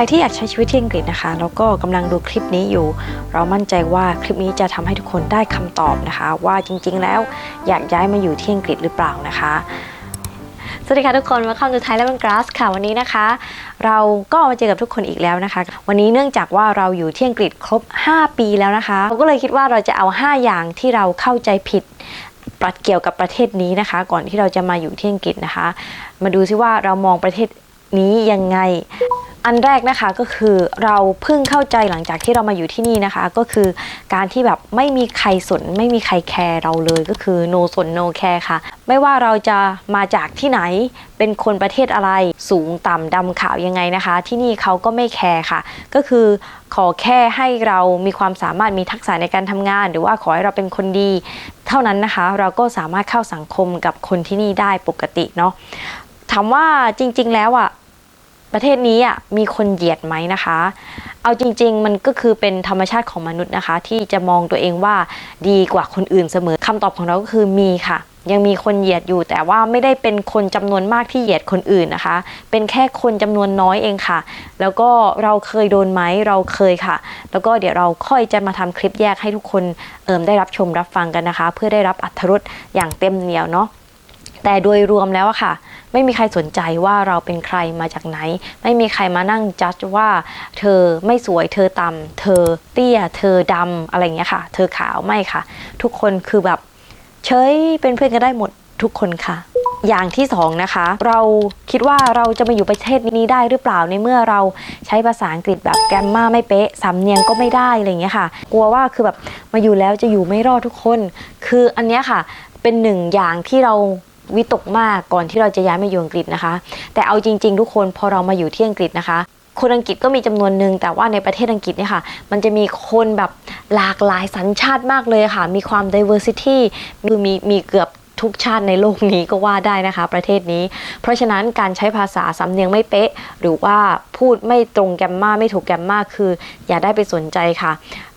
รที่อยากใช้ชีวิตที่อังกฤษนะคะ แล้วก็กำลังดูคลิปนี้อยู่ เรามั่นใจว่าคลิปนี้จะทำให้ทุกคนได้คำตอบนะคะ ว่าจริงๆ แล้วอยากย้ายมาอยู่ที่อังกฤษหรือเปล่านะคะสวัสดีค่ะทุกคนมาเข้าสู่ไทยและบันกราสค่ะวันนี้นะคะ เราก็มาเจอกับทุกคนอีกแล้วนะคะ วันนี้เนื่องจากว่าเราอยู่ที่อังกฤษครบ 5 ปีแล้วนะคะเราก็เลยคิดว่าเราจะเอา 5 อย่างที่เราเข้าใจผิดปรัดเกี่ยวกับประเทศนี้นะคะ ก่อนที่เราจะมาอยู่ที่อังกฤษนะคะ มาดูซิว่าเรามองประเทศ นี้ยังไง อันแรกนะคะก็คือเราเพิ่งเข้าใจหลังจากที่เรามาอยู่ที่นี่นะคะ ก็คือการที่แบบไม่มีใครสนไม่มีใครแคร์เราเลยก็คือ no สน no care ค่ะ ไม่ว่าเราจะมาจากที่ไหนเป็นคนประเทศอะไรสูงต่ำดำขาวยังไงนะคะ ที่นี่เขาก็ไม่แคร์ค่ะ ก็คือขอแค่ให้เรามีความสามารถมีทักษะในการทำงาน หรือว่าขอให้เราเป็นคนดี เท่านั้นนะคะ เราก็สามารถเข้าสังคมกับคนที่นี่ได้ปกติเนาะถามว่าจริง ๆ แล้วอะ ประเทศนี้อะมีคนเหยียดไหมนะคะ เอาจริง ๆ มันก็คือเป็นธรรมชาติของมนุษย์นะคะ ที่จะมองตัวเองว่าดีกว่าคนอื่นเสมอคำตอบของเราก็คือมีค่ะ ยังมีคนเหยียดอยู่ แต่ว่าไม่ได้เป็นคนจำนวนมากที่เหยียดคนอื่นนะคะ เป็นแค่คนจำนวนน้อยเองค่ะ แล้วก็เราเคยโดนไหมเราเคยค่ะ แล้วก็เดี๋ยวเราค่อยจะมาทำคลิปแยกให้ทุกคนเอิมได้รับชมรับฟังกันนะคะ เพื่อได้รับอรรถรสอย่างเต็มเหนียวเนาะ แต่โดยรวมแล้วค่ะ ไม่มีใครสนใจว่าเราเป็นใครมาจากไหน ไม่มีใครมานั่งจัดว่า เธอไม่สวยเธอต่ำเธอเตี้ย เธอดำอะไรอย่างเงี้ยค่ะ เธอขาวไม่ค่ะ ทุกคนคือแบบเฉยเป็นเพื่อนกันได้หมดทุกคนค่ะ อย่างที่สองนะคะ เราคิดว่าเราจะมาอยู่ประเทศนี้ได้หรือเปล่าในเมื่อเราใช้ภาษาอังกฤษแบบแกรมมาไม่เป๊ะสำเนียงก็ไม่ได้อะไรอย่างเงี้ยค่ะ กลัวว่าคือแบบมาอยู่แล้วจะอยู่ไม่รอดทุกคน คืออันเนี้ยค่ะเป็นหนึ่งอย่างที่เรา วิตกมากก่อนที่เราจะย้ายมาอยู่อังกฤษนะคะ แต่เอาจริง ๆ ทุกคนพอเรามาอยู่ที่อังกฤษนะคะ คนอังกฤษก็มีจำนวนหนึ่งแต่ว่าในประเทศอังกฤษเนี่ยค่ะมันจะมีคนแบบหลากหลายสัญชาติมากเลยค่ะ มีความ diversity คือมีมีเกือบ ทุกชาติในโลกนี้ก็ว่าได้นะคะ ประเทศนี้ เพราะฉะนั้นการใช้ภาษาสำเนียงไม่เป๊ะ หรือว่าพูดไม่ตรงแกรมมาไม่ถูกแกรมมาคือ อย่าได้ไปสนใจค่ะ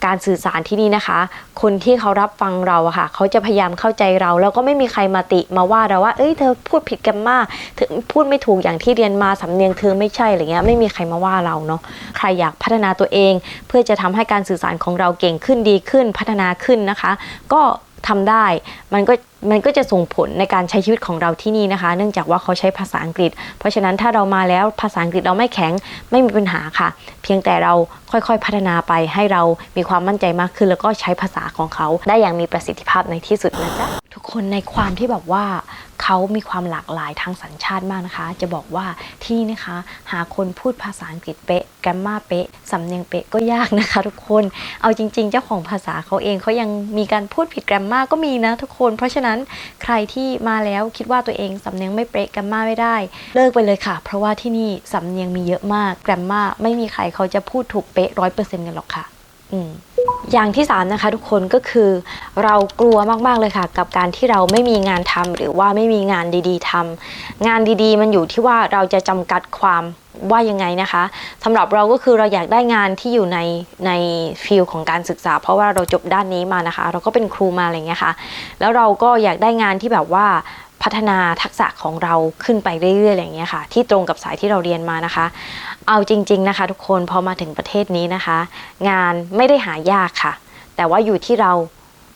การสื่อสารที่นี่นะคะ คนที่เขารับฟังเราค่ะ เขาจะพยายามเข้าใจเรา แล้วก็ไม่มีใครมาติมาว่าเราว่าเอ้ยเธอพูดผิดแกรมมาเธอพูดไม่ถูกอย่างที่เรียนมาสำเนียงเธอไม่ใช่อะไรเงี้ยไม่มีใครมาว่าเราเนาะใครอยากพัฒนาตัวเอง เพื่อจะทำให้การสื่อสารของเราเก่งขึ้นดีขึ้นพัฒนาขึ้นนะคะ ก็ ทำได้ มันก็มันก็จะส่งผลในการใช้ชีวิตของเราที่นี่นะคะ เนื่องจากว่าเขาใช้ภาษาอังกฤษ เพราะฉะนั้นถ้าเรามาแล้วภาษาอังกฤษเราไม่แข็งไม่มีปัญหาค่ะ เพียงแต่เราค่อยๆพัฒนาไปให้เรามีความมั่นใจมากขึ้น แล้วก็ใช้ภาษาของเขา ได้อย่างมีประสิทธิภาพในที่สุดนะจ๊ะทุกคนในความที่แบบว่า เขามีความหลากหลายทางสัญชาติมากนะคะ จะบอกว่าที่นี่นะคะ หาคนพูดภาษาอังกฤษเป๊ะแกรมมาเป๊ะสำเนียงเป๊ะก็ยากนะคะ ทุกคนเอาจริง ๆ เจ้าของภาษาเขาเองเขายังมีการพูดผิดแกรมมาก็มีนะทุกคน เพราะฉะนั้นใครที่มาแล้วคิดว่าตัวเองสำเนียงไม่เป๊ะแกรมมาไม่ได้ เลิกไปเลยค่ะ เพราะว่าที่นี่สำเนียงมีเยอะมากแกรมมาไม่มีใครเขาจะพูดถูกเป๊ะร้อยเปอร์เซ็นต์กันหรอกค่ะ อืม อย่างที่สามนะคะทุกคนก็คือเรากลัวมากๆเลยค่ะ กับการที่เราไม่มีงานทำหรือว่าไม่มีงานดีๆทำงานดีๆ มันอยู่ที่ว่าเราจะจำกัดความว่ายังไงนะคะสำหรับเราก็คือเราอยากได้งานที่อยู่ในในฟิลของการศึกษา เพราะว่าเราจบด้านนี้มานะคะ เราก็เป็นครูมาอะไรเงี้ยค่ะแล้วเราก็อยากได้งานที่แบบว่า พัฒนาทักษะของเราขึ้นไปเรื่อยๆอย่างเงี้ยค่ะ ที่ตรงกับสายที่เราเรียนมานะคะ เอาจริง ๆนะคะ ทุกคนพอมาถึงประเทศนี้นะคะ งานไม่ได้หายากค่ะ แต่ว่าอยู่ที่เรา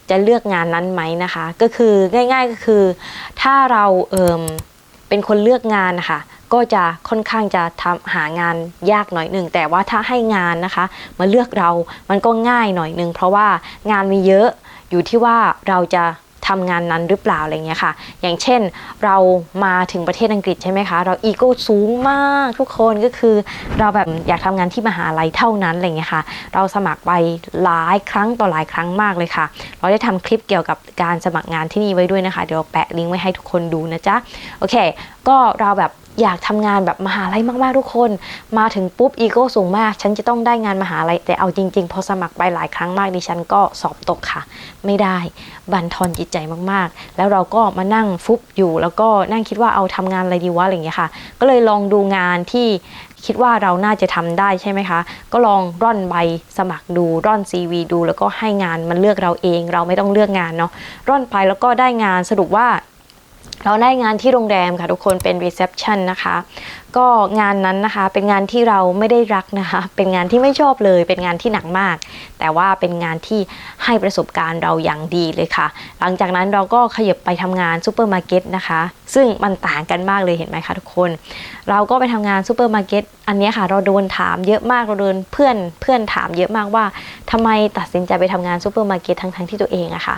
จะเลือกงานนั้นไหมนะคะ ก็คือง่าย ๆก็คือ ถ้าเราเอิมเป็นคนเลือกงานนะคะก็จะค่อนข้างจะทำหางานยากหน่อยหนึ่งแต่ว่าถ้าให้งานนะคะ มาเลือกเรามันก็ง่ายหน่อยหนึ่งเพราะว่างานมีเยอะอยู่ที่ว่าเราจะ ทำงานนั้นหรือเปล่าอะไรเงี้ยค่ะ อย่างเช่นเรามาถึงประเทศอังกฤษใช่ไหมคะ เราอีโก้สูงมากทุกคนก็คือ เราแบบอยากทำงานที่มหาลัยเท่านั้นอะไรเงี้ยค่ะ เราสมัครไปหลายครั้งต่อหลายครั้งมากเลยค่ะ เราได้ทำคลิปเกี่ยวกับการสมัครงานที่นี่ไว้ด้วยนะคะ เดี๋ยวแปะลิงก์ไว้ให้ทุกคนดูนะจ๊ะ โอเค ก็เราแบบ อยากทำงานแบบมหาลัยมากๆทุกคน มาถึงปุ๊บอีโก้สูงมาก ฉันจะต้องได้งานมหาลัยแต่เอาจริง ๆ พอสมัครไปหลายครั้งมากดิฉันก็สอบตกค่ะ ไม่ได้บั่นทอนจิตใจมากๆ แล้วเราก็มานั่งฟุบอยู่ แล้วก็นั่งคิดว่าเอาทำงานอะไรดีวะอะไรอย่างเงี้ยค่ะ ก็เลยลองดูงานที่คิดว่าเราน่าจะทำได้ใช่ไหมคะ ก็ลองร่อนใบสมัครดูร่อน CV ดู แล้วก็ให้งานมันเลือกเราเอง เราไม่ต้องเลือกงานเนาะร่อนไปแล้วก็ได้งานสรุปว่า เราได้งานที่โรงแรมค่ะทุกคนเป็นรีเซพชันนะคะ ก็งานนั้นนะคะเป็นงานที่เราไม่ได้รักนะคะ เป็นงานที่ไม่ชอบเลย เป็นงานที่หนักมาก แต่ว่าเป็นงานที่ให้ประสบการณ์เราอย่างดีเลยค่ะ หลังจากนั้นเราก็ขยับไปทำงานซูเปอร์มาร์เก็ตนะคะซึ่งมันต่างกันมากเลยเห็นไหมคะทุกคน เราก็ไปทำงานซูเปอร์มาร์เก็ตอันนี้ค่ะ เราโดนถามเยอะมากเราโดนเพื่อนเพื่อนถามเยอะมากว่าทำไมตัดสินใจไปทำงานซูเปอร์มาร์เก็ตทั้งทั้งๆที่ตัวเองอะค่ะ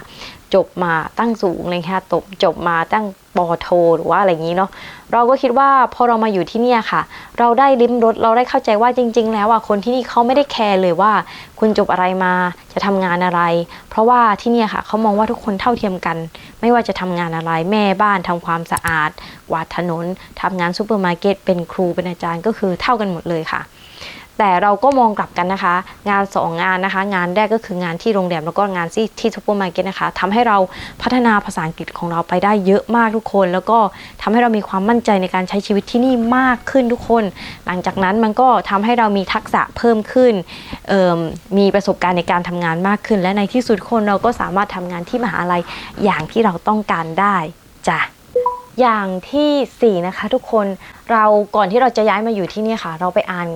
จบมาตั้งสูงเลยค่ะจบจบมาตั้งปอโท หรือว่าอะไรอย่างนี้เนาะ เราก็คิดว่าพอเรามาอยู่ที่เนี่ยค่ะ เราได้ลิ้มรสเราได้เข้าใจว่าจริง ๆ แล้วอะคนที่นี่เขาไม่ได้แคร์เลยว่า คุณจบอะไรมาจะทำงานอะไร เพราะว่าที่เนี่ยค่ะเขามองว่าทุกคนเท่าเทียมกัน ไม่ว่าจะทำงานอะไรแม่บ้านทำความสะอาดกวาดถนนทำงานซูเปอร์มาร์เก็ตเป็นครูเป็นอาจารย์ก็คือเท่ากันหมดเลยค่ะ แต่เราก็มองกลับกันนะคะ งานสองงานนะคะ งานแรกก็คืองานที่โรงแรมแล้วก็งานที่ที่ซูเปอร์มาร์เก็ตนะคะทำให้เราพัฒนาภาษาอังกฤษของเราไปได้เยอะมากทุกคน แล้วก็ทำให้เรามีความมั่นใจในการใช้ชีวิตที่นี่มากขึ้นทุกคน หลังจากนั้นมันก็ทำให้เรามีทักษะเพิ่มขึ้นเอิ่มมีประสบการณ์ในการทำงานมากขึ้น และในที่สุดคนเราก็สามารถทำงานที่มหาลัยอย่างที่เราต้องการได้จ้ะอย่างทีสี่4 นะคะทุกคน เราก่อนที่เราจะย้ายมาอยู่ที่นี่ค่ะ เราไปอ่าน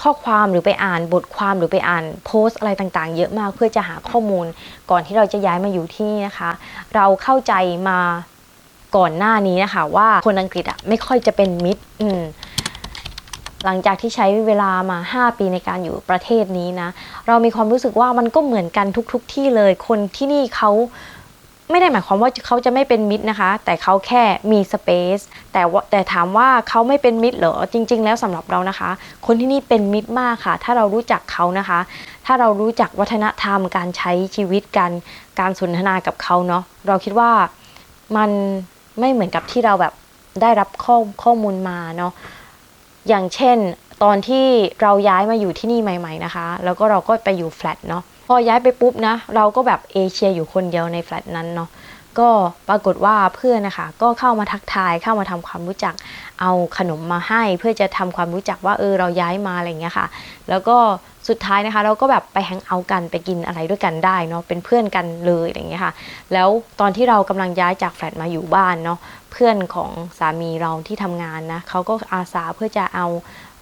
ข้อความหรือไปอ่านบทความหรือไปอ่านโพสต์อะไรต่างๆ เยอะมากเพื่อจะหาข้อมูล ก่อนที่เราจะย้ายมาอยู่ที่นี่นะคะ เราเข้าใจมาก่อนหน้านี้นะคะ ว่าคนอังกฤษอะไม่ค่อยจะเป็นมิตรอืมหลังจากที่ใช้เวลามา 5 ปีในการอยู่ประเทศนี้นะ เรามีความรู้สึกว่ามันก็เหมือนกันทุกๆทที่เลย คนที่นี่เขา ไม่ได้หมายความว่าเขาจะไม่เป็นมิตรนะคะ แต่เขาแค่มีสเปซแต่ว่าแต่ถามว่าเขาไม่เป็นมิตรเหรอจริง ๆ แล้วสำหรับเรานะคะ คนที่นี่เป็นมิตรมากค่ะ ถ้าเรารู้จักเขานะคะ ถ้าเรารู้จักวัฒนธรรมการใช้ชีวิตกันการสนทนากับเขาเนาะเราคิดว่ามันไม่เหมือนกับที่เราแบบได้รับข้อข้อมูลมาเนาะอย่างเช่นตอนที่เราย้ายมาอยู่ที่นี่ใหม่ ๆนะคะ แล้วก็เราก็ไปอยู่แฟลตเนาะ อย้ายไปปุ๊บนะ เราก็แบบเอเชียอยู่คนเดียวในแฟลตนั้นเนาะก็ปรากฏว่าเพื่อนนะคะก็เข้ามาทักทายเข้ามาทำความรู้จักเอาขนมมาให้ เพื่อจะทำความรู้จักว่าเออเราย้ายมาอะไรเงี้ยค่ะ แล้วก็สุดท้ายนะคะ เราก็แบบไปแฮงเอากันไปกินอะไรด้วยกันได้เนาะเป็นเพื่อนกันเลยอย่างเงี้ยค่ะ แล้วตอนที่เรากำลังย้ายจากแฟลตมาอยู่บ้านเนาะเพื่อนของสามีเราที่ทำงานนะเขาก็อาสาเพื่อจะเอา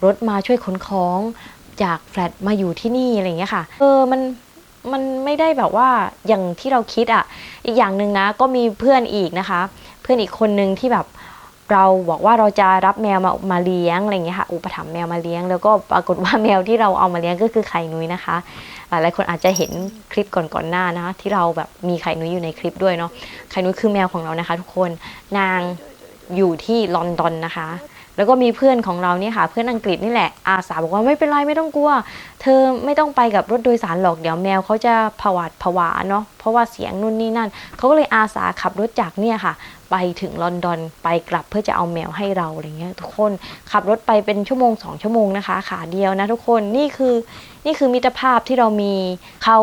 รถมาช่วยขนของจากแฟลตมาอยู่ที่นี่อะไรเงี้ยค่ะเออมัน มันไม่ได้แบบว่าอย่างที่เราคิดอะ อีกอย่างหนึ่งนะ ก็มีเพื่อนอีกนะคะ เพื่อนอีกคนนึงที่แบบเราบอกว่าเราจะรับแมวมามาเลี้ยงอะไรเงี้ยค่ะ อุปถัมภ์แมวมาเลี้ยง แล้วก็ปรากฏว่าแมวที่เราเอามาเลี้ยงก็คือไข่นุ้ยนะคะ หลายๆคนอาจจะเห็นคลิปก่อนๆหน้านะคะที่เราแบบมีไข่นุ้ยอยู่ในคลิปด้วยเนาะ ไข่นุ้ยคือแมวของเรานะคะ ทุกคน นางอยู่ที่ลอนดอนนะคะ แล้วก็มีเพื่อนของเราเนี่ยค่ะ เพื่อนอังกฤษนี่แหละอาสาบอกว่าไม่เป็นไรไม่ต้องกลัว เธอไม่ต้องไปกับรถโดยสารหรอกเดี๋ยวแมวเขาจะผวาดผวาเนาะเพราะว่าเสียงนู่นนี่นั่นเขาก็เลยอาสาขับรถจากเนี่ยค่ะ ไปถึงลอนดอนไปกลับเพื่อจะเอาแมวให้เราอะไรเงี้ยทุกคนขับรถไปเป็นชั่วโมงสองชั่วโมงนะคะ ขาเดียวนะทุกคนนี่คือนี่คือมิตรภาพที่เรามีเขา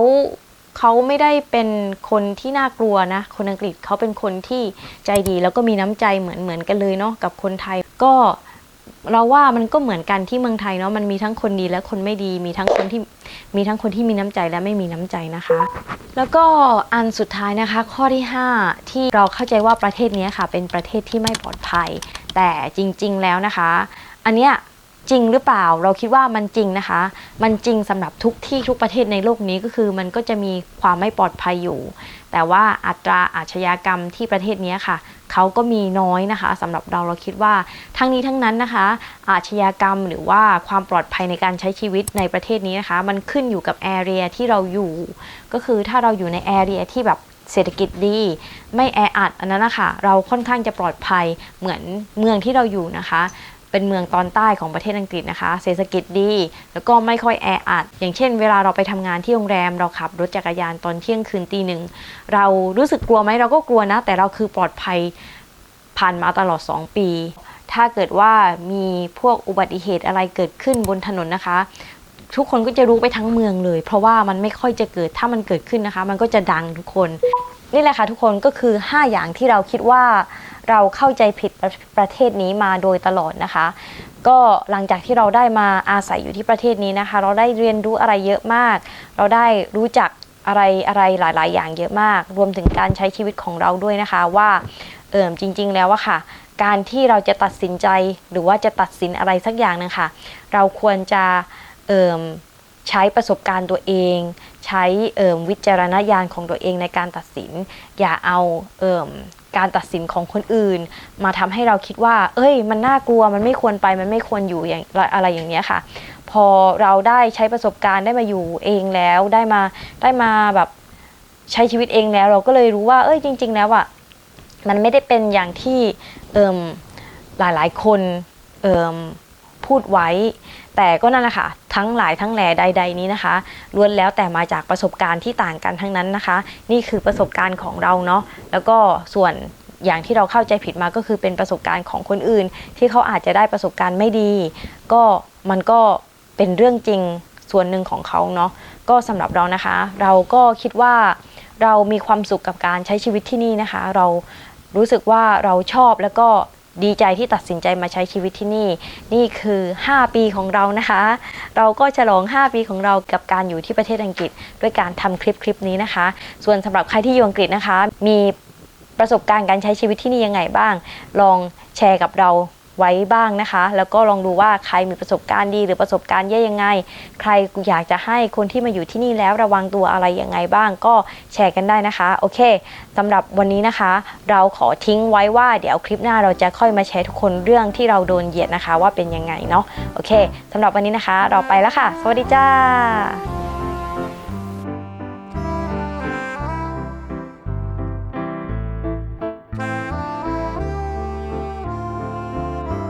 เขาไม่ได้เป็นคนที่น่ากลัวนะ คนอังกฤษเขาเป็นคนที่ใจดีแล้วก็มีน้ำใจเหมือนเหมือนกันเลยเนาะกับคนไทย ก็เราว่ามันก็เหมือนกันที่เมืองไทยเนาะมันมีทั้งคนดีและคนไม่ดี มีทั้งคนที่มีทั้งคนที่มีน้ำใจและไม่มีน้ำใจนะคะ แล้วก็อันสุดท้ายนะคะ ข้อที่ 5 ที่เราเข้าใจว่าประเทศนี้ค่ะ เป็นประเทศที่ไม่ปลอดภัย แต่จริง ๆ แล้วนะคะ อันเนี้ยจริงหรือเปล่าเราคิดว่ามันจริงนะคะ มันจริงสำหรับทุกที่ทุกประเทศในโลกนี้ก็คือมันก็จะมีความไม่ปลอดภัยอยู่ แต่ว่าอัตราอาชญากรรมที่ประเทศนี้ค่ะ เขาก็มีน้อยนะคะสำหรับเราเราคิดว่าทั้งนี้ทั้งนั้นนะคะ อาชญากรรมหรือว่าความปลอดภัยในการใช้ชีวิตในประเทศนี้นะคะ มันขึ้นอยู่กับแอเรียที่เราอยู่ ก็คือถ้าเราอยู่ในแอเรียที่แบบเศรษฐกิจดี ไม่แออัดอันนั้นนะคะเราค่อนข้างจะปลอดภัยเหมือนเมืองที่เราอยู่นะคะ เป็นเมืองตอนใต้ของประเทศอังกฤษนะคะ เศรษฐกิจดี แล้วก็ไม่ค่อยแออัด อย่างเช่น เวลาเราไปทำงานที่โรงแรม เราขับรถจักรยานตอนเที่ยงคืนตีหนึ่ง เรารู้สึกกลัวไหมเราก็กลัวนะ แต่เราคือปลอดภัยผ่านมาตลอด 2 ปี ถ้าเกิดว่ามีพวกอุบัติเหตุอะไรเกิดขึ้นบนถนนนะคะ ทุกคนก็จะรู้ไปทั้งเมืองเลย เพราะว่ามันไม่ค่อยจะเกิด ถ้ามันเกิดขึ้นนะคะ มันก็จะดังทุกคน นี่แหละค่ะทุกคนก็คือ 5 อย่างที่เราคิดว่า เราเข้าใจผิดประประเทศนี้มาโดยตลอดนะคะ ก็หลังจากที่เราได้มาอาศัยอยู่ที่ประเทศนี้นะคะ เราได้เรียนรู้อะไรเยอะมาก เราได้รู้จักอะไรอะไรหลาย ๆ อย่างเยอะมาก รวมถึงการใช้ชีวิตของเราด้วยนะคะว่าเอิมจริง ๆ แล้วอะค่ะ การที่เราจะตัดสินใจหรือว่าจะตัดสินอะไรสักอย่างนึงค่ะเราควรจะเอิมใช้ประสบการณ์ตัวเอง ใช้เอิมวิจารณญาณของตัวเองในการตัดสิน อย่าเอาเอิม การตัดสินของคนอื่น มาทำให้เราคิดว่า เอ้ย มันน่ากลัวมันไม่ควรไปมันไม่ควรอยู่อย่างอะไรอย่างเนี้ยค่ะ พอเราได้ใช้ประสบการณ์ได้มาอยู่เองแล้วได้มาได้มาแบบใช้ชีวิตเองแล้ว เราก็เลยรู้ว่า เอ้ยจริง ๆ แล้วอะมันไม่ได้เป็นอย่างที่เอิมหลายๆ คนเอิมพูดไว้ แต่ก็นั่นแหละค่ะ ทั้งหลายทั้งแหล่ใด ๆ นี้นะคะล้วนแล้วแต่มาจากประสบการณ์ที่ต่างกันทั้งนั้นนะคะ นี่คือประสบการณ์ของเราเนาะแล้วก็ส่วนอย่างที่เราเข้าใจผิดมาก็คือเป็นประสบการณ์ของคนอื่น ที่เขาอาจจะได้ประสบการณ์ไม่ดี ก็มันก็เป็นเรื่องจริงส่วนหนึ่งของเขาเนาะก็สำหรับเรานะคะ เราก็คิดว่าเรามีความสุขกับการใช้ชีวิตที่นี่นะคะ เรารู้สึกว่าเราชอบแล้วก็ ดีใจที่ตัดสินใจมาใช้ชีวิตที่นี่ นี่คือ 5 ปีของเรานะคะ เราก็ฉลอง 5 ปีของเรากับการอยู่ที่ประเทศอังกฤษ ด้วยการทำคลิปคลิปนี้นะคะ ส่วนสำหรับใครที่อยู่อังกฤษนะคะ มีประสบการณ์การใช้ชีวิตที่นี่ยังไงบ้าง ลองแชร์กับเรา ไว้บ้างนะคะ แล้วก็ลองดูว่าใครมีประสบการณ์ดีหรือประสบการณ์แย่ยังไง ใครอยากจะให้คนที่มาอยู่ที่นี่แล้วระวังตัวอะไรยังไงบ้างก็แชร์กันได้นะคะโอเคสำหรับวันนี้นะคะ เราขอทิ้งไว้ว่าเดี๋ยวคลิปหน้าเราจะค่อยมาแชร์ทุกคนเรื่องที่เราโดนเหยียดนะคะ ว่าเป็นยังไงเนาะโอเคสำหรับวันนี้นะคะ เราไปแล้วค่ะ สวัสดีจ้า